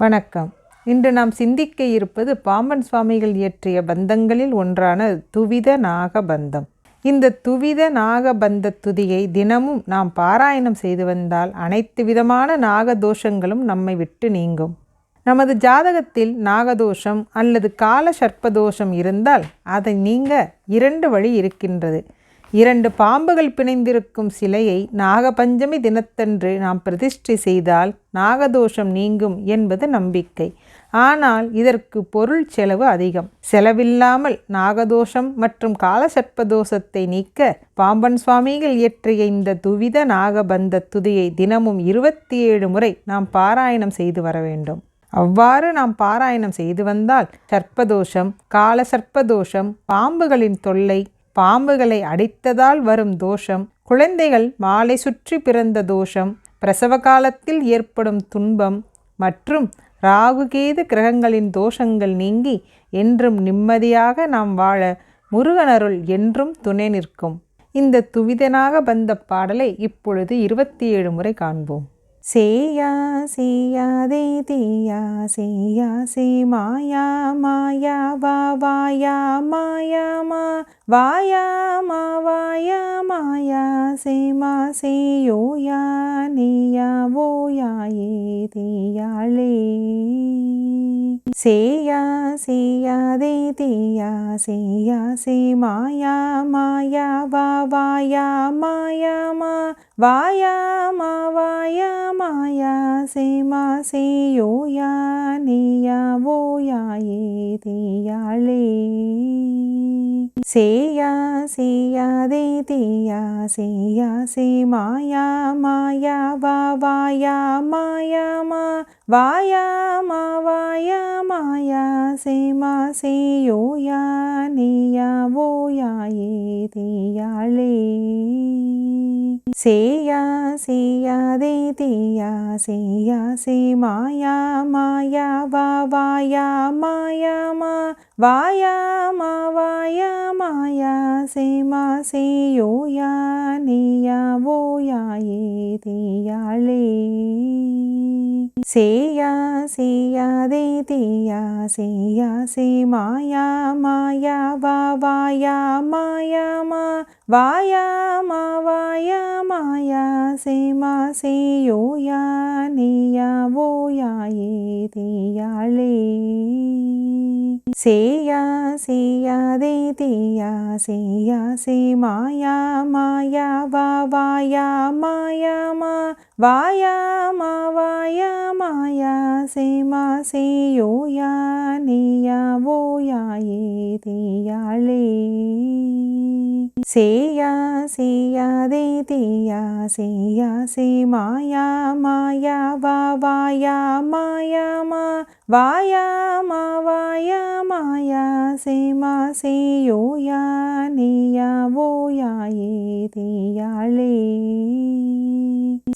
வணக்கம். இன்று நாம் சிந்திக்க இருப்பது பாம்பன் சுவாமிகள் இயற்றிய பந்தங்களில் ஒன்றான துவித நாக பந்தம் இந்த துவித நாகபந்த துதியை தினமும் நாம் பாராயணம் செய்து வந்தால் அனைத்து விதமான நாகதோஷங்களும் நம்மை விட்டு நீங்கும். நமது ஜாதகத்தில் நாகதோஷம் அல்லது கால சர்ப்பதோஷம் இருந்தால் அதை நீங்க இரண்டு வழி இருக்கின்றது. இரண்டு பாம்புகள் பிணைந்திருக்கும் சிலையை நாகபஞ்சமி தினத்தன்று நாம் பிரதிஷ்டை செய்தால் நாகதோஷம் நீங்கும் என்பது நம்பிக்கை. ஆனால் இதற்கு பொருள் செலவு அதிகம். செலவில்லாமல் நாகதோஷம் மற்றும் காலசர்ப்பதோஷத்தை நீக்க பாம்பன் சுவாமிகள் இயற்றிய இந்த துவித நாகபந்த துதியை தினமும் இருபத்தி ஏழு முறை நாம் பாராயணம் செய்து வர வேண்டும். அவ்வாறு நாம் பாராயணம் செய்து வந்தால் சர்ப்பதோஷம் கால சர்ப்பதோஷம் பாம்புகளின் தொல்லை பாம்புகளை அடித்ததால் வரும் தோஷம் குழந்தைகள் மாலை சுற்றி பிறந்த தோஷம் பிரசவ காலத்தில் ஏற்படும் துன்பம் மற்றும் ராகுகேது கிரகங்களின் தோஷங்கள் நீங்கி என்றும் நிம்மதியாக நாம் வாழ முருகனருள் என்றும் துணை நிற்கும். இந்த துவிதனாக வந்த பாடலை இப்பொழுது இருபத்தி ஏழு முறை காண்போம். சேயா சேயாதே தீயா சேயா சே மாயா மாயா வா வாயா மாயா மா வாயா மா வாயா மாயா சே மா சேயோயா நீயா சேயா சேயாதே தீயா சேயா சே மாயா மாயா வா வாயா மாயா மா வாயா மா வாயா மாயா சே மா சேயோயா நீயா ஓயா ஏ தீயாளே సేయా సేయా దేతీయా సేయా సే మాయా మాయా వా వాయా మాయా మా వాయా మా వాయా మాయా సే మా సేయోయా నేయా ఓయా ఏ తీయాళే సేయా సేయా దేతీయా సేయా సే మాయా మాయా వా వాయా మాయా మా వాయామా వాయామాయా సేమా సేయోయా నియా ఓయాయేతియాళే సేయా సేయా దేతియా సేయా సే మాయా మాయా వా వాయా మాయా మా వాయామా వాయామాయా సేమా సేయోయా నియా ఓయాయేతియాళే சேயா சேயாதே தீயா சேயா சே மாயா மாயா வா வாயா மாயா மா வாயா மா வாயா மாயா சே மா சேயோயா நீயா ஓயா ஏ தீயாளே సేయా సేయా దేదీయా సేయా సే మాయా మాయా వా వాయా మాయా మా వాయా మా వాయా మాయా సే మా సేయోయా నేయా ఓయా ఏ తీయాళే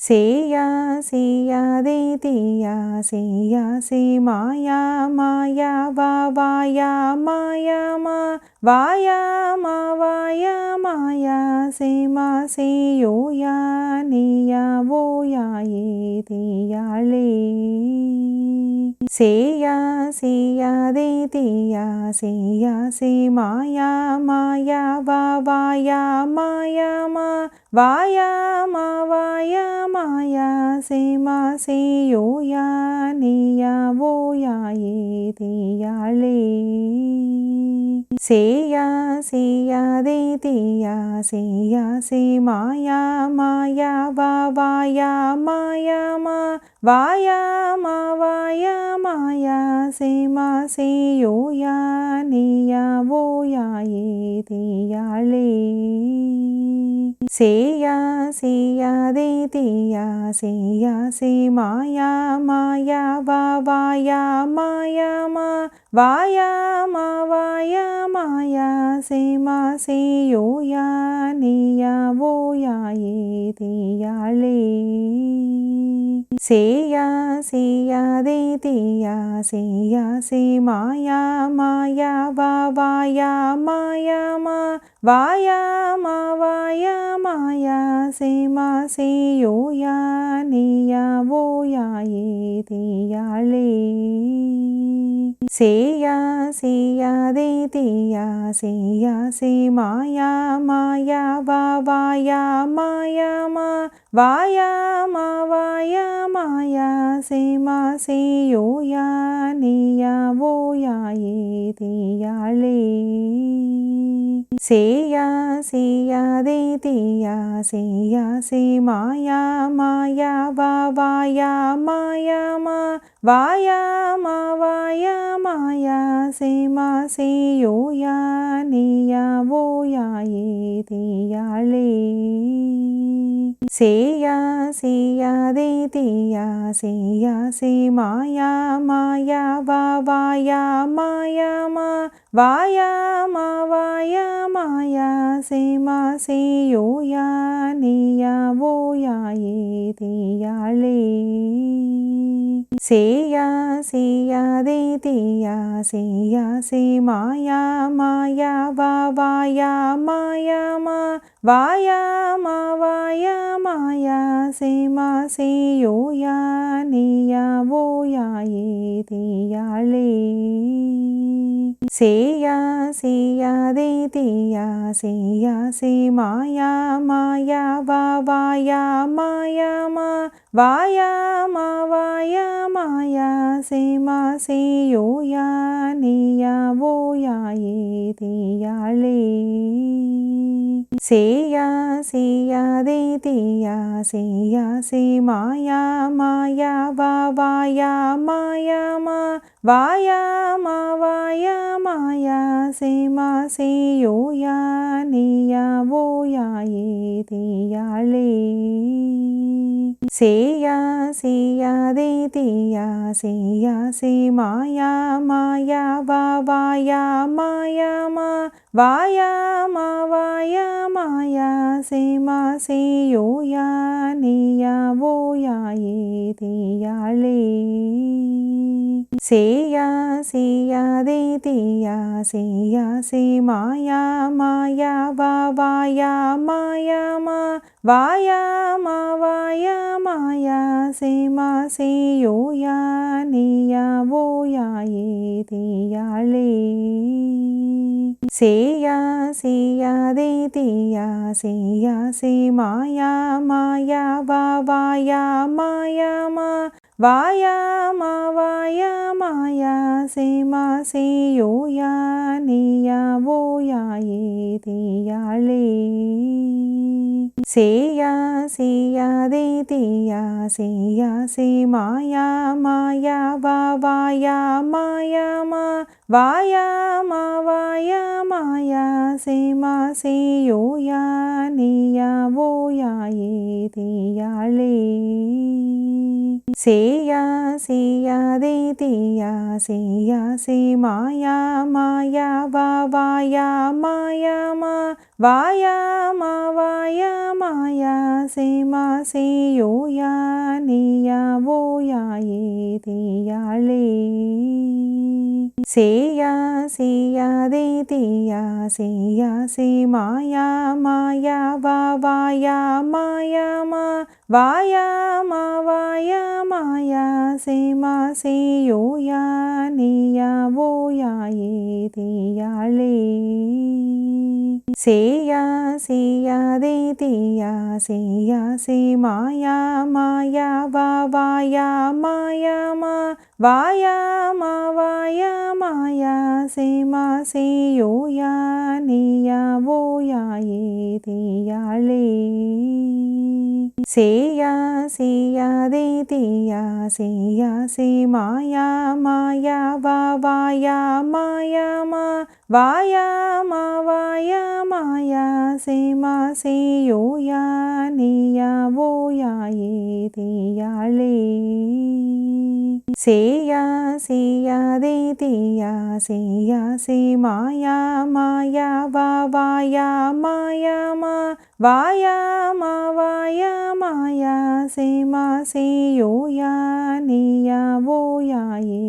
సేయా సేయా దేదీయా సేయా సే మాయా మాయా వా వాయా మాయా మా వాయామా వాయామాయా సేమా సేయోయా నీయా ఓయా ఏదియాళే సేయా సేయా దేతియా సేయా సే మాయా మాయా వా వాయా మాయా మా వాయా మా వాయా మాయా సే మా సేయోయా నీయా ఓయా ఏదియాళే சேயா சேயாதே தீயா சேயா சே மாயா மாயா வா வாயா மாயா மா வாயா மா வாயா மாயா சே மா சேயோயா நீயா ஓயா ஏ தீயாளே சேயா சேயாதே தீயா சேயா சே மாயா மாயா வா வாயா மாயா மா வாயா மா வாயா மாயா சே மா சேயோயா நீயா ஓயா ஏ தீயாளே சேயா சேயாதே தீயா சேயா சே மாயா மாயா வா வாயா மாயா மா வாயா மா வாயா மாயா சே மா சேயோயா நீயா ஓயா ஏ தீயாளே சேயா சேயாதே தீயா சேயா சே மாயா மாயா வா வாயா மாயா மா வாயா மா வாயா மாயா சே மா சேயோயா நீயா ஓயா ஏ தீயாளே சேயா சேயாதே தீயா சேயா சே மாயா மாயா வா வாயா மாயா மா வாயா மா வாயா மாயா சே மா சேயோயா நீயா ஓயா ஏ தீயாளே సేయా సేయాదే తేయా సేయా సే మాయా మాయా వా వాయా మాయా మా వాయా మా వాయా మాయా సే మా సేయోయా నేయా ఓయా ఏ తేయాళే సేయా సేయాదే తేయా సేయా సే మాయా మాయా వా వాయా మాయా మా వాయా మా వాయా మాయా నీయా ఓయా ఏ తేయాళే సేయా సేయాదే తేయా సేయా సే మాయా మాయా వా వాయా మాయా మా వాయా మా వాయా మాయా సే మా సేయోయా నీయా ఓయా ఏ తేయాళే సేయా సేయా సే మాయా మాయా వా వాయా మాయా మా వాయా మా వాయా మాయా సే మా సేయోయా నీయా ఓయా ఏ సేయా సేయా సే మాయా మాయా వా వాయా మాయా మా వాయా మా వాయా మాయా సే మా సే ఓయా ఏ సేయా సేయా సేయా సే మాయా మాయా వా వాయా మాయా మా వాయా మావాయ మాయా సే మా సేయోయా నీయా ఓయా సేయా సేయా దేతియా సేయా సే మాయా మాయా వాయా మాయా మా వాయా మా వాయా మాయా సే మా సేయోయా నీయా ఓయా ఏ సేయా సేయాదే తేయా సేయా సే మాయా మాయా వాయా మాయా మా వాయా మా వాయా మాయా సే నీయా ఓయా ఏ సేయా సేయాదే తేయా సేయా సే మాయా మాయా వా వాయా మాయా మా వాయా మా వాయా సేయోయా నీయా ఓయా సేయా సేయా సేయాదే తేయా సేయా సే మాయా మాయా వా వాయా మాయా మా వాయా మా వాయా మాయా సే మా సేయోయా నేయా ఓయా ఏ తేయాళే సేయా సేయాదే తేయా సేయా సే మాయా మాయా వా వాయా మాయా మా వాయా మా వాయా మాయా సే మా సేయోయా నీయా ఓయా ఏ తేయాళే సేయా సేయాదే తేయా సేయా సే మాయా మాయా వా వాయా మాయా మా వాయా మా వాయా మాయా సే మా సేయోయా నీయా ఓయా వాయామా వాయామాయా సేమా సేయోయా నీయా ఓయా ఏ సేయా సేయా దే తేయా సేయా సే మాయా మాయా వా వాయా మాయా మా వాయా మా వాయా మాయా సే మా సే ఓయా ఏ